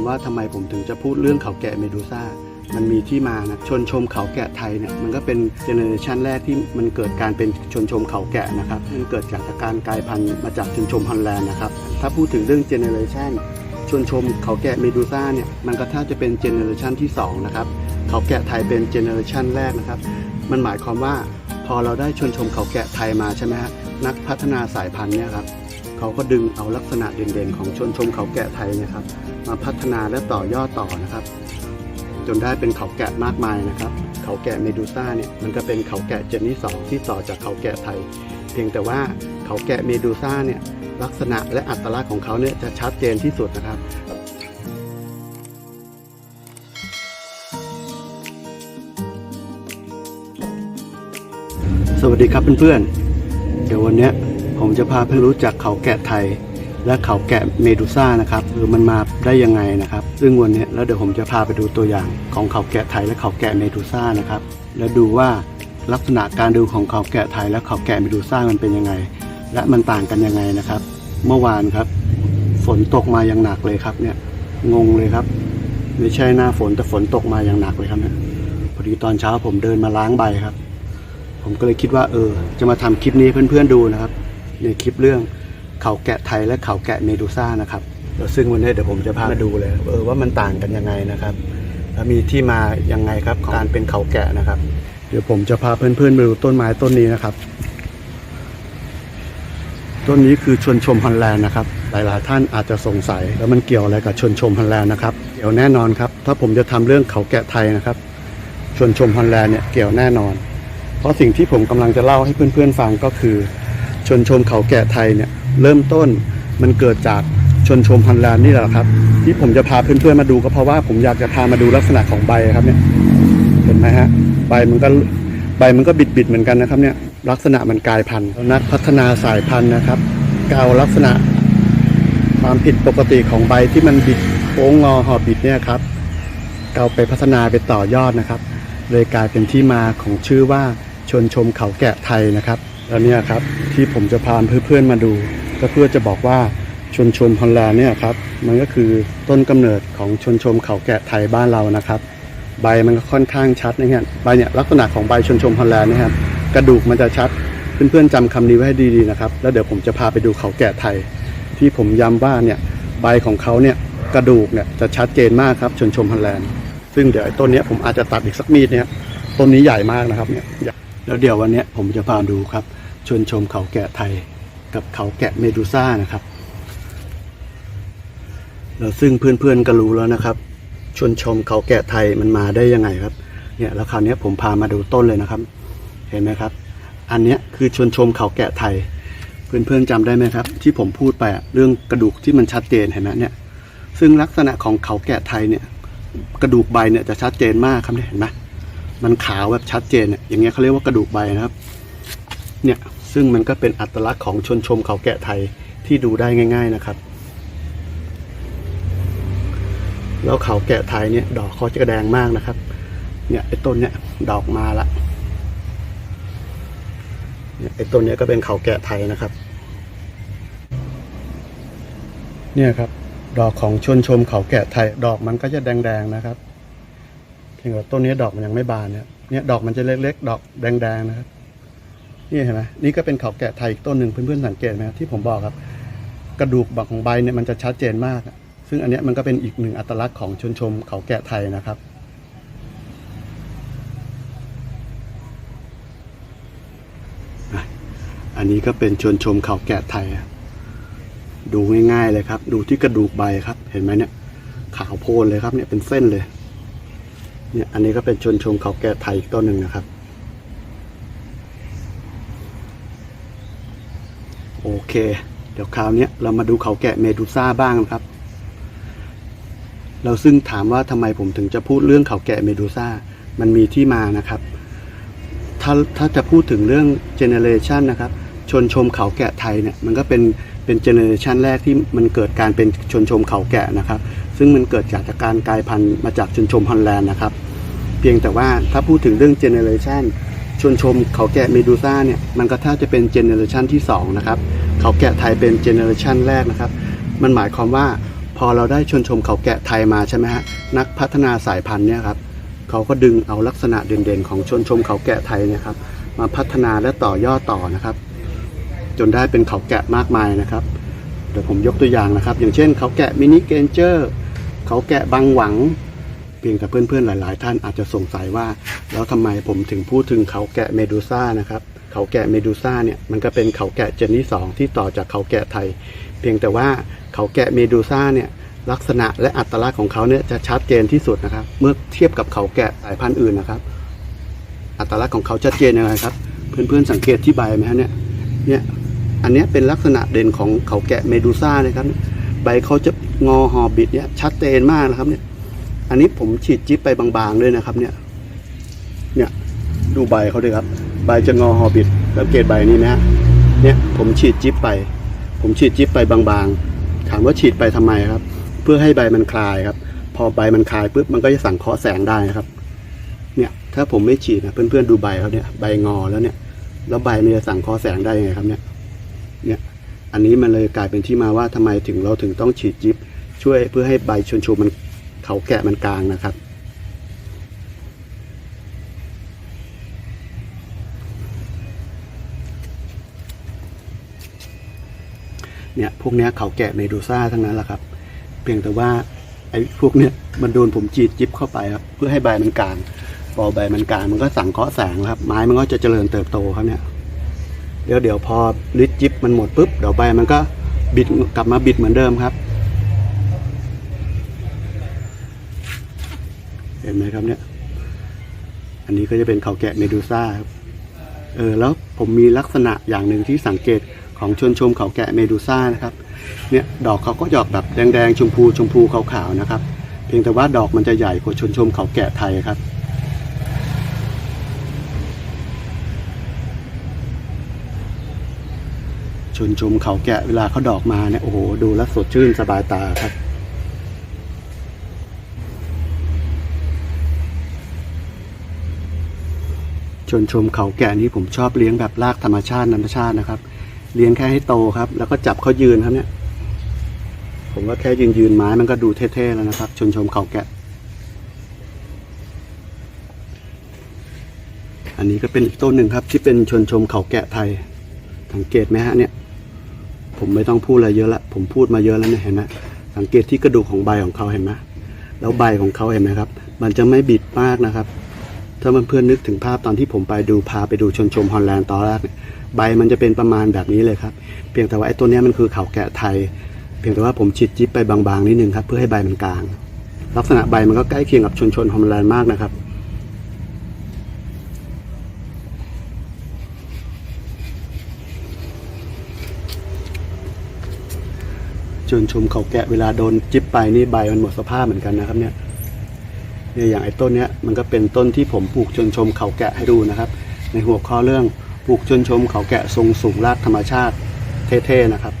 ามว่าทำไมผมถึงจะพูดเรื่องเขาแกะเมดูซ่ามันมีที่มานะชนชมเขาแกะไทยเนี่ยมันก็เป็นเจเนอเรชันแรกที่มันเกิดการเป็นชนชมเขาแกะนะครับมันเกิดจากการกลายพันธุ์มาจากชนชมฮอลแลนด์นะครับถ้าพูดถึงเรื่องเจเนอเรชันชนชมเขาแกะเมดูซ่าเนี่ยมันก็ถ้าจะเป็นเจเนอเรชันที่สองนะครับเขาแกะไทยเป็นเจเนอเรชันแรกนะครับมันหมายความว่าพอเราได้ชนชมเขาแกะไทยมาใช่ไหมฮะนักพัฒนาสายพันธุ์เนี่ยครับ เขาก็ดึงเอาลักษณะเด่นๆ ของชนชมเขาแกะไทยนะครับ มาพัฒนาและต่อยอดต่อนะครับ จนได้เป็นเขาแกะมากมายนะครับ เขาแกะเมดูซ่าเนี่ยมันก็เป็นเขาแกะเจนที่สองที่ต่อจากเขาแกะไทย เพียงแต่ว่าเขาแกะเมดูซ่าเนี่ยลักษณะและอัตลักษณ์ของเขาเนี่ยจะชัดเจนที่สุดนะครับสวัสดีครับเพื่อนๆ เดี๋ยววันนี้ ผมจะพาเพื่อนรู้จักเขาแกะไทย และเขาแกะเมดูซ่านะครับคือมันมาได้ยังไงนะครับ ซึ่งวันนี้แล้วเดี๋ยวผมจะพาไปดูตัวอย่างของเขาแกะไทยและเขาแกะเมดูซ่านะครับ แล้วดูว่าลักษณะการดูของเขาแกะไทย และเขาแกะเมดูซ่ามันเป็นยังไง และมันต่างกันยังไงนะครับ เมื่อวานครับ ฝนตกมาอย่างหนักเลยครับเนี่ยงงเลยครับ ไม่ใช่หน้าฝนแต่ฝนตกมาอย่างหนักเลยครับเนี่ยพอดีตอนเช้าผมเดินมาล้างใบครับ ผมก็เลยคิดว่าเออ จะมาทำคลิปนี้เพื่อนๆดูนะครับ ในคลิปเรื่องเขาแกะไทยและเขาแกะเมดูซ่านะครับซึ่งวันนี้เดี๋ยวผมจะพามาดูเลยเออว่ามันต่างกันยังไงนะครับแล้วมีที่มายังไงครับของการเป็นเขาแกะนะครับ เดี๋ยวผมจะพาเพื่อนๆมาดูต้นไม้ต้นนี้นะครับ ต้นนี้คือชนชมฮอลแลนด์นะครับ หลายๆท่านอาจจะสงสัย แล้วมันเกี่ยวอะไรกับชนชมฮอลแลนด์นะครับเกี่ยวแน่นอนครับ ถ้าผมจะทำเรื่องเขาแกะไทยนะครับ ชนชมฮอลแลนด์เนี่ยเกี่ยวแน่นอน เพราะสิ่งที่ผมกำลังจะเล่าให้เพื่อนๆฟังก็คือ ชนชมเขาแกะไทยเนี่ยเริ่มต้นมันเกิดจากชนชมฮอลแลนนี่แหละครับ ที่ผมจะพาเพื่อนๆมาดูก็เพราะว่าผมอยากจะพามาดูลักษณะของใบครับเนี่ยเห็นไหมฮะใบมันก็ใบมันก็บิดๆเหมือนกันนะครับเนี่ยลักษณะมันกลายพันธุ์นักพัฒนาสายพันธุ์นะครับก็เอาลักษณะความผิดปกติของใบที่มันบิดโค้งงอหอบบิดเนี่ยครับเอาไปพัฒนาไปต่อยอดนะครับ เลยกลายเป็นที่มาของชื่อว่าชนชมเขาแกะไทยนะครับ แล้วเนี่ยครับที่ผมจะพาเพื่อนๆมาดูก็เพื่อจะบอกว่าชนชมฮอลแลนด์เนี่ยครับมันก็คือต้นกำเนิดของชนชมเขาแกะไทยบ้านเรานะครับ ใบมันก็ค่อนข้างชัดนะฮะใบเนี่ยลักษณะของใบชนชมฮอลแลนด์นะครับกระดูกมันจะชัดเพื่อนๆจำคำนี้ไว้ให้ดีๆนะครับแล้วเดี๋ยวผมจะพาไปดูเขาแกะไทย ที่ผมย้ำว่าเนี่ยใบของเขาเนี่ยกระดูกเนี่ยจะชัดเจนมากครับชนชมฮอลแลนด์ซึ่งเดี๋ยวไอ้ต้นนี้ผมอาจจะตัดอีกสักมีดเนี่ยต้นนี้ใหญ่มากนะครับเนี่ย แล้วเดี๋ยววันนี้ผมจะพาดูครับชวนชมเขาแกะไทยกับเขาแกะเมดูซ่านะครับแล้วซึ่งเพื่อนๆก็รู้แล้วนะครับ ชวนชมเขาแกะไทยมันมาได้ยังไงครับเนี่ยแล้วคราวนี้ผมพามาดูต้นเลยนะครับ เห็นไหมครับ อันนี้คือชวนชมเขาแกะไทย เพื่อนๆจำได้ไหมครับ ที่ผมพูดไปเรื่องกระดูกที่มันชัดเจนเห็นไหมเนี่ยซึ่งลักษณะของเขาแกะไทยเนี่ยกระดูกใบเนี่ยจะชัดเจนมากครับเนี่ยเห็นไหม มันขาวแบบชัดเจนเนี่ยอย่างเงี้ยเขาเรียกว่ากระดูกใบนะครับ เนี่ยซึ่งมันก็เป็นอัตลักษณ์ของชนชมเขาแกะไทยที่ดูได้ง่าย ๆนะครับ แล้วเขาแกะไทยเนี่ยดอกเขาจะแดงมากนะครับ เนี่ยไอ้ต้นเนี่ยดอกมาละเนี่ยไอ้ต้นเนี้ยก็เป็นเขาแกะไทยนะครับ เนี่ยครับ ดอกของชนชมเขาแกะไทย ดอกมันก็จะแดงๆนะครับ เพียงแต่ต้นนี้ดอกมันยังไม่บานเนี่ยเนี่ยดอกมันจะเล็กๆ ดอกแดงๆนะครับนี่เห็นไหมนี่ก็เป็นเขาแกะไทยอีกต้นหนึ่งเพื่อนๆสังเกตไหมครับที่ผมบอกครับ กระดูกบักของใบเนี่ยมันจะชัดเจนมาก ซึ่งอันนี้มันก็เป็นอีกหนึ่งอัตลักษณ์ของชนชมเขาแกะไทยนะครับอันนี้ก็เป็นชนชมเขาแกะไทย ดูง่ายๆเลยครับ ดูที่กระดูกใบครับ เห็นไหมเนี่ย ขาวโพลนเลยครับเนี่ยเป็นเส้นเลย เนี่ยอันนี้ก็เป็นชนชมเขาแก่ไทยอีกต้นหนึ่งนะครับ โอเค เดี๋ยวคราวนี้เรามาดูเขาแกะเมดูซ่าบ้างนะครับ เราซึ่งถามว่าทำไมผมถึงจะพูดเรื่องเขาแกะเมดูซ่ามันมีที่มานะครับ ถ้าถ้าจะพูดถึงเรื่องเจเนเรชันนะครับ ชนชมเขาแกะไทยเนี่ยมันก็เป็นเป็นเจเนเรชันแรกที่มันเกิดการเป็นชนชมเขาแกะนะครับ ซึ่งมันเกิดจากการกลายพันธุ์มาจากชนชมฮอลแลนด์นะครับ เพียงแต่ว่าถ้าพูดถึงเรื่องเจเนเรชันชนชมเขาแกะเมดูซ่าเนี่ยมันก็ถ้าจะเป็นเจเนเรชันที่สองนะครับเขาแกะไทยเป็นเจเนเรชันแรกนะครับ มันหมายความว่าพอเราได้ชนชมเขาแกะไทยมาใช่ไหมฮะนักพัฒนาสายพันธุ์เนี่ยครับเขาก็ดึงเอาลักษณะเด่นๆ ของชนชมเขาแกะไทยเนี่ยครับมาพัฒนาและต่อยอดต่อนะครับ จนได้เป็นเขาแกะมากมายนะครับเดี๋ยวผมยกตัวอย่างนะครับ อย่างเช่นเขาแกะมินิเกนเจอร์ เขาแกะบางหวัง เพียงแต่เพื่อนๆหลาย ๆ ท่านอาจจะสงสัยว่า แล้วทำไมผมถึงพูดถึงเขาแกะเมดูซ่านะครับเขาแกะเมดูซ่าเนี่ยมันก็เป็นเขาแกะเจนที่สองที่ต่อจากเขาแกะไทย เพียงแต่ว่าเขาแกะเมดูซ่าเนี่ยลักษณะและอัตลักษณ์ของเขาเนี่ยจะชัดเจนที่สุดนะครับ เมื่อเทียบกับเขาแกะสายพันธุ์อื่นนะครับ อัตลักษณ์ของเขาชัดเจนยังไงครับ เพื่อนๆสังเกตที่ใบไหมฮะเนี่ยเนี่ยอันนี้เป็นลักษณะเด่นของเขาแกะเมดูซ่านะครับ ใบเขาจะงอหอบิดเนี่ยชัดเจนมากนะครับเนี่ย อันนี้ผมฉีดจิ๊บไปบางๆด้วยนะครับ เนี่ย เนี่ยดูใบเขาด้วยครับ ใบจะงอหอบิดสังเกตใบนี้นะฮะเนี่ยผมฉีดจิ๊บไป ผมฉีดจิ๊บไปบางๆ ถามว่าฉีดไปทำไมครับ เพื่อให้ใบมันคลายครับ พอใบมันคลายปุ๊บมันก็จะสังเคราะห์แสงได้นะครับ เนี่ยถ้าผมไม่ฉีดนะเพื่อนๆดูใบเขาเนี่ยใบงอแล้วเนี่ย แล้วใบมันจะสังเคราะห์แสงได้ยังไงครับเนี่ย อันนี้มันเลยกลายเป็นที่มาว่าทำไมถึงเราถึงต้องฉีดจิ๊บช่วยเพื่อให้ใบชนชูมันเขาแกะมันกลางนะครับ เนี่ยพวกเนี้ยเขาแกะเมดูซ่าทั้งนั้นแหละครับ เพียงแต่ว่าไอ้พวกเนี้ยมันโดนผมจีดจิ๊บเข้าไปครับเพื่อให้ใบมันกลางพอใบมันกลางมันก็สั่งเคาะแสงครับ ไม้มันก็จะเจริญเติบโตครับเนี่ย เดี๋ยวเดี๋ยวพอลิดจิ๊บมันหมดปุ๊บเดี๋ยวใบมันก็บิดกลับมาบิดเหมือนเดิมครับ เห็นไหมครับเนี่ย อันนี้ก็จะเป็นเขาแกะเมดูซ่าครับเออแล้วผมมีลักษณะอย่างหนึ่งที่สังเกตของชนชมเขาแกะเมดูซ่านะครับ เนี่ยดอกเขาก็จะอกแบบแดงๆชมพูชมพูขาวๆนะครับ เพียงแต่ว่าดอกมันจะใหญ่กว่าชนชมเขาแกะไทยครับ ชนชมเขาแกะเวลาเขาดอกมาเนี่ยโอ้โหดูแล้วสดชื่นสบายตาครับชนชมเขาแกะนี้ผมชอบเลี้ยงแบบรากธรรมชาติธรรมชาตินะครับ เลี้ยงแค่ให้โตครับ แล้วก็จับเขายืนครับเนี่ย ผมว่าแค่ยืนยืนไม้มันก็ดูเท่ๆแล้วนะครับ ชนชมเขาแกะ อันนี้ก็เป็นอีกต้นหนึ่งครับ ที่เป็นชนชมเขาแกะไทยสังเกตไหมฮะเนี่ย ผมไม่ต้องพูดอะไรเยอะละ ผมพูดมาเยอะแล้วเนี่ยเห็นไหมสังเกตที่กระดูกของใบของเขาเห็นไหมแล้วใบของเขาเห็นไหมครับ มันจะไม่บิดมากนะครับ ถ้าเพื่อนๆนึกถึงภาพตอนที่ผมไปดูพาไปดูชนชมฮอลแลนด์ตอนแรกเนี่ยใบมันจะเป็นประมาณแบบนี้เลยครับ เพียงแต่ว่าไอ้ตัวนี้มันคือเขาแกะไทย เพียงแต่ว่าผมฉีดจิ๊บไปบางๆนิดนึงครับเพื่อให้ใบมันกลาง ลักษณะใบมันก็ใกล้เคียงกับชนชนฮอลแลนด์มากนะครับ ชนชมเขาแกะเวลาโดนจิ๊บไปนี่ใบมันหมดสภาพเหมือนกันนะครับเนี่ยเนี่ยอย่างไอ้ต้นเนี้ยมันก็เป็นต้นที่ผมปลูกชนชมเขาแกะให้ดูนะครับ ในหัวข้อเรื่องปลูกชนชมเขาแกะทรงสูงรากธรรมชาติเท่ๆนะครับ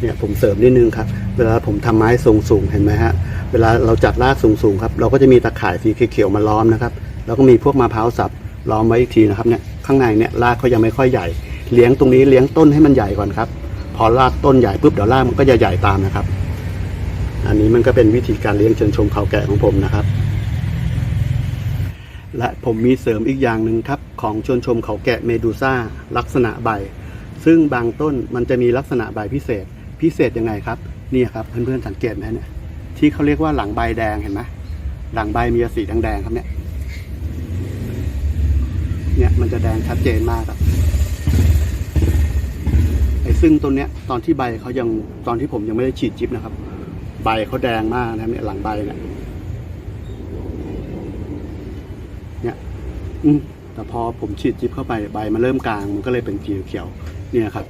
เนี่ยผมเสริมนิดนึงครับ เวลาผมทำไม้ทรงสูงเห็นไหมฮะเวลาเราจัดรากสูงๆครับ เราก็จะมีตะข่ายสีเขียวมาล้อมนะครับ แล้วก็มีพวกมะพร้าวสับล้อมไว้อีกทีนะครับเนี่ยข้างในเนี่ยรากเขายังไม่ค่อยใหญ่ เลี้ยงตรงนี้เลี้ยงต้นให้มันใหญ่ก่อนครับ อรากต้นใหญ่ปุ๊บเดี๋ยวรากมันก็จะใหญ่ตามนะครับ อันนี้มันก็เป็นวิธีการเลี้ยงชนชมเขาแกะของผมนะครับ และผมมีเสริมอีกอย่างหนึ่งครับ ของชนชมเขาแกะเมดูซ่าลักษณะใบ ซึ่งบางต้นมันจะมีลักษณะใบพิเศษ พิเศษยังไงครับนี่ครับเพื่อนๆสังเกตไหมเนี่ยที่เขาเรียกว่าหลังใบแดงเห็นไหมหลังใบมีสีแดงๆครับเนี่ยเนี่ยมันจะแดงชัดเจนมากครับ ซึ่งต้นเนี้ยตอนที่ใบเขายังตอนที่ผมยังไม่ได้ฉีดจิ๊บนะครับ ใบเขาแดงมากนะครับเนี่ยหลังใบเนี่ยเนี่ยอืมแต่พอผมฉีดจิ๊บเข้าไปใบมันเริ่มกลางมันก็เลยเป็นสีเขียวๆเนี่ยครับ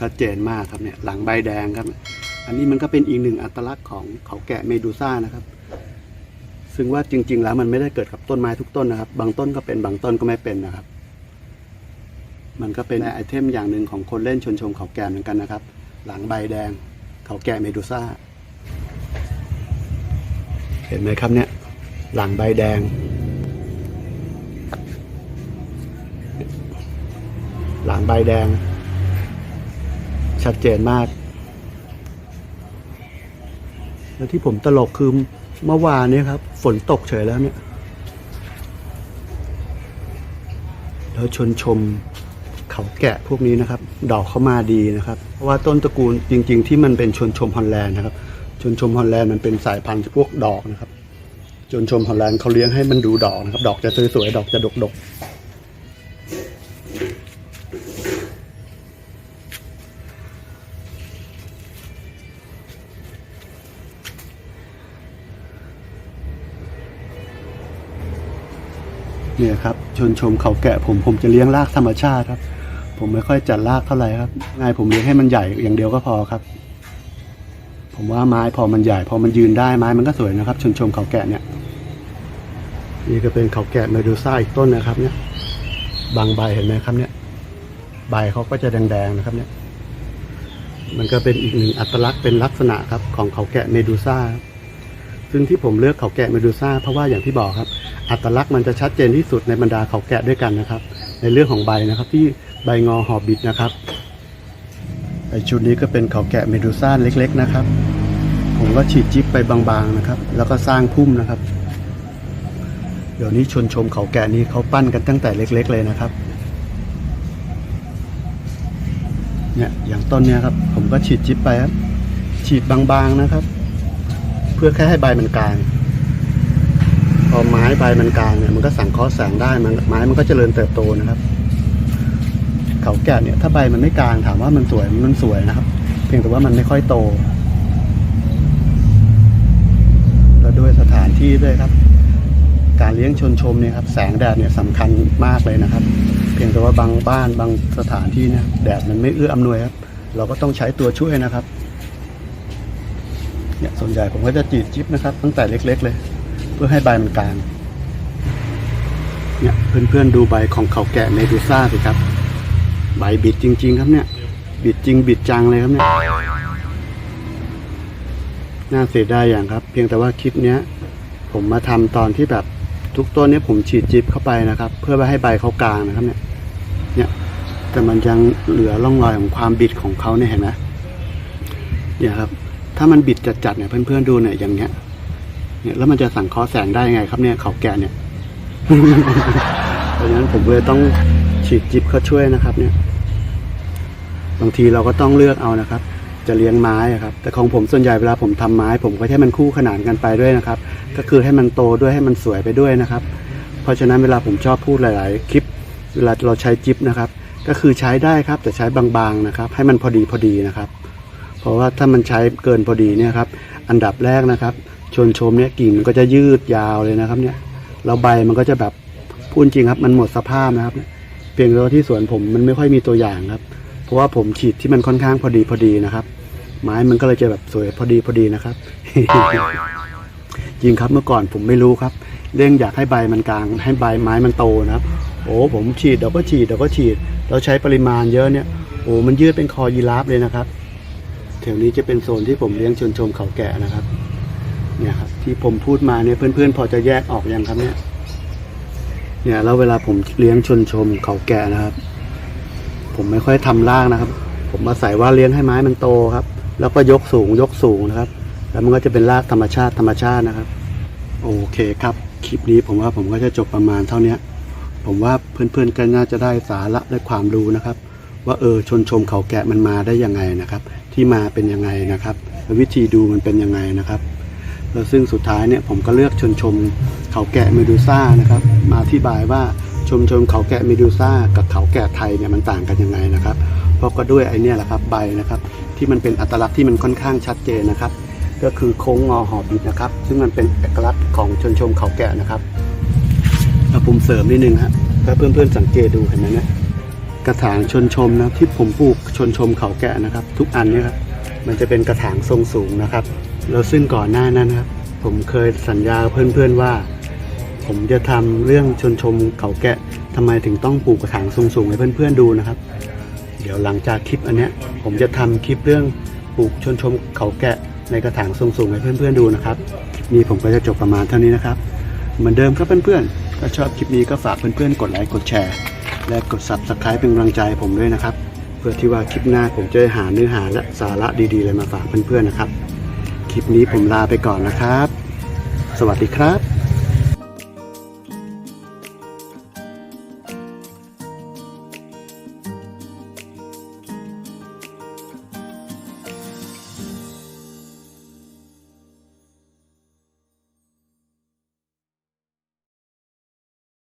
ชัดเจนมากครับเนี่ยหลังใบแดงครับ อันนี้มันก็เป็นอีกหนึ่งอัตลักษณ์ของเขาแกะเมดูซ่านะครับ ซึ่งว่าจริง ๆ แล้วมันไม่ได้เกิดกับต้นไม้ทุกต้นนะครับ บางต้นก็เป็นบางต้นก็ไม่เป็นนะครับ มันก็เป็นไอเทมอย่างหนึ่งของคนเล่นชนชมเขาแก่เหมือนกันนะครับ หลังใบแดงเขาแก่เมดูซ่า เห็นไหมครับเนี่ย หลังใบแดง หลังใบแดง ชัดเจนมาก แล้วที่ผมตลกคือเมื่อวานเนี้ครับ ฝนตกเฉยแล้วเนี่ยแล้วชนชม เขาแกะพวกนี้นะครับ ดอกเขามาดีนะครับ เพราะว่าต้นตระกูลจริง ๆ ที่มันเป็นชนชมฮอลแลนด์นะครับ ชนชมฮอลแลนด์มันเป็นสายพันธุ์พวกดอกนะครับ ชนชมฮอลแลนด์เขาเลี้ยงให้มันดูดอกนะครับ ดอกจะสวยๆดอกจะดกๆเนี่ยครับชนชมเขาแกะผมผมจะเลี้ยงรากธรรมชาติครับ ผมไม่ค่อยจัดรากเท่าไหร่ครับง่ายผมเลี้ยงให้มันใหญ่อย่างเดียวก็พอครับ ผมว่าไม้พอมันใหญ่ พอมันยืนได้ไม้มันก็สวยนะครับชนชมเขาแกะเนี่ยนี่ก็เป็นเขาแกะเมดูซ่าอีกต้นนะครับ เนี่ย บางใบเห็นไหมครับ เนี่ย ใบเขาก็จะแดงๆนะครับ เนี่ย มันก็เป็นอีกหนึ่งอัตลักษณ์เป็นลักษณะครับ ของเขาแกะเมดูซ่าซึ่งที่ผมเลือกเขาแกะเมดูซ่าเพราะว่าอย่างที่บอกครับ อัตลักษณ์มันจะชัดเจนที่สุดในบรรดาเขาแกะด้วยกันนะครับ ในเรื่องของใบนะครับ ที่ใบงอหอบบิดนะครับไอชุดนี้ก็เป็นเขาแกะเมดูซ่าเล็ก ๆ นะครับ ผมก็ฉีดจิ๊บไปบางๆนะครับ แล้วก็สร้างพุ่มนะครับ เดี๋ยวนี้ชนชมเขาแกะนี้เขาปั้นกันตั้งแต่เล็ก ๆ เลยนะครับเนี่ยอย่างต้นเนี้ยครับ ผมก็ฉีดจิ๊บไปครับฉีดบางๆนะครับ เพื่อแค่ให้ใบมันกลาง ใบมันกลางเนี่ยมันก็สังเคราะห์แสงได้มันไม้มันก็เจริญเติบโตนะครับ เขาแกะเนี่ย ถ้าใบมันไม่กลางถามว่ามันสวยมันสวยนะครับ เพียงแต่ว่ามันไม่ค่อยโต แล้วด้วยสถานที่ด้วยครับ การเลี้ยงชนชมเนี่ยครับ แสงแดดเนี่ยสำคัญมากเลยนะครับ เพียงแต่ว่าบางบ้านบางสถานที่เนี่ยแดดมันไม่เอื้ออำนวยครับ เราก็ต้องใช้ตัวช่วยนะครับเนี่ยส่วนใหญ่ผมก็จะจีดจิ๊บนะครับ ตั้งแต่เล็ก ๆ เลย เพื่อให้ใบมันกลาง เนี่ยเพื่อนๆดูใบของเขาแกะเมดูซ่าสิครับ ใบบิดจริง ๆ ครับเนี่ย บิดจริงบิดจังเลยครับเนี่ยน่าเสียดายอย่างครับ เพียงแต่ว่าคลิปเนี้ย ผมมาทำตอนที่แบบทุกต้นเนี้ผมฉีดจิ๊บเข้าไปนะครับ เพื่อไม่ให้ใบเขากลางนะครับเนี่ย เนี่ยแต่มันยังเหลือร่องรอยของความบิดของเขาเนี่ยเห็นไหมเนี่ยครับ ถ้ามันบิดจัดๆเนี่ยเพื่อนๆดูเนี่ยอย่างเงี้ยเนี่ยแล้วมันจะสังเคราะห์แสงได้ยังไงครับเนี่ยเขาแก่เนี่ย เพราะฉะนั้นผมเลยต้องฉีดจิบเขาช่วยนะครับ เนี่ย บางทีเราก็ต้องเลือกเอานะครับ จะเลี้ยงไม้ครับ แต่ของผมส่วนใหญ่เวลาผมทำไม้ ผมก็ให้มันคู่ขนานกันไปด้วยนะครับ ก็คือให้มันโตด้วยให้มันสวยไปด้วยนะครับ เพราะฉะนั้นเวลาผมชอบพูดหลาย ๆ คลิป เวลาเราใช้จิบนะครับ ก็คือใช้ได้ครับ แต่ใช้บางๆนะครับ ให้มันพอดีพอดีนะครับ เพราะว่าถ้ามันใช้เกินพอดีเนี่ยครับ อันดับแรกนะครับชนชมเนี่ยกิ่งก็จะยืดยาวเลยนะครับเนี่ย แล้วใบมันก็จะแบบพูดจริงครับ มันหมดสภาพนะครับ เพียงแต่ว่าที่สวนผมมันไม่ค่อยมีตัวอย่างครับ เพราะว่าผมฉีดที่มันค่อนข้างพอดีพอดีนะครับ ไม้มันก็เลยจะแบบสวยพอดีพอดีนะครับ จริงครับเมื่อก่อนผมไม่รู้ครับ เรื่องอยากให้ใบมันกลาง ให้ใบไม้มันโตนะครับ โอ้ผมฉีดเดี๋ยวก็ฉีดเดี๋ยวก็ฉีด เราใช้ปริมาณเยอะเนี่ยโอ้มันยืดเป็นคอยีราฟเลยนะครับแถวนี้จะเป็นโซนที่ผมเลี้ยงชนชมเขาแกะนะครับ เนี่ยครับ ที่ผมพูดมาเนี่ยเพื่อนๆ พอจะแยกออกยังครับเนี่ยเนี่ยแล้วเวลาผมเลี้ยงชนชมเขาแกะนะครับ ผมไม่ค่อยทำรากนะครับ ผมมาใส่ว่าเลี้ยงให้ไม้มันโตครับ แล้วก็ยกสูงยกสูงนะครับ แล้วมันก็จะเป็นรากธรรมชาติธรรมชาตินะครับ โอเคครับคลิปนี้ผมว่าผมก็จะจบประมาณเท่านี้ผมว่าเพื่อนๆก็น่าจะได้สาระและความรู้นะครับ ว่าเออชนชมเขาแกะมันมาได้ยังไงนะครับ ที่มาเป็นยังไงนะครับ วิธีดูมันเป็นยังไงนะครับ แล้วซึ่งสุดท้ายเนี่ยผมก็เลือกชนชมเขาแกะเมดูซ่านะครับ มาอธิบายว่าชมชมเขาแกะเมดูซ่ากับเขาแกะไทยเนี่ยมันต่างกันยังไงนะครับ เพราะก็ด้วยไอเนี่ยแหละครับใบนะครับ ที่มันเป็นอัตลักษณ์ที่มันค่อนข้างชัดเจนนะครับ ก็คือโค้งงอหอบิดนะครับ ซึ่งมันเป็นเอกลักษณ์ของชนชมเขาแกะนะครับแล้วผมเสริมนิดนึงฮะถ้าเพื่อนๆสังเกตดูเห็นไหมเนี่ยกระถางชนชมนะที่ผมปลูกชนชมเขาแกะนะครับ ทุกอันเนี่ยครับมันจะเป็นกระถางทรงสูงนะครับ แล้วซึ่งก่อนหน้านั้นครับ ผมเคยสัญญาเพื่อนๆว่า ผมจะทำเรื่องชนชมเขาแกะทำไมถึงต้องปลูกกระถางสูงๆให้เพื่อนๆดูนะครับ เดี๋ยวหลังจากคลิปอันเนี้ย ผมจะทำคลิปเรื่องปลูกชนชมเขาแกะในกระถางสูงๆให้เพื่อนๆดูนะครับคลิปนี้ผมก็จะจบประมาณเท่านี้นะครับ เหมือนเดิมครับเพื่อนๆถ้าชอบคลิปนี้ก็ฝากเพื่อนๆกดไลค์กดแชร์ และกด subscribe เป็นกำลังใจผมด้วยนะครับ เพื่อที่ว่าคลิปหน้าผมจะหาเนื้อหาและสาระดีๆอะไรมาฝากเพื่อนๆนะครับ คลิปนี้ผมลาไปก่อนนะครับ สวัสดีครับ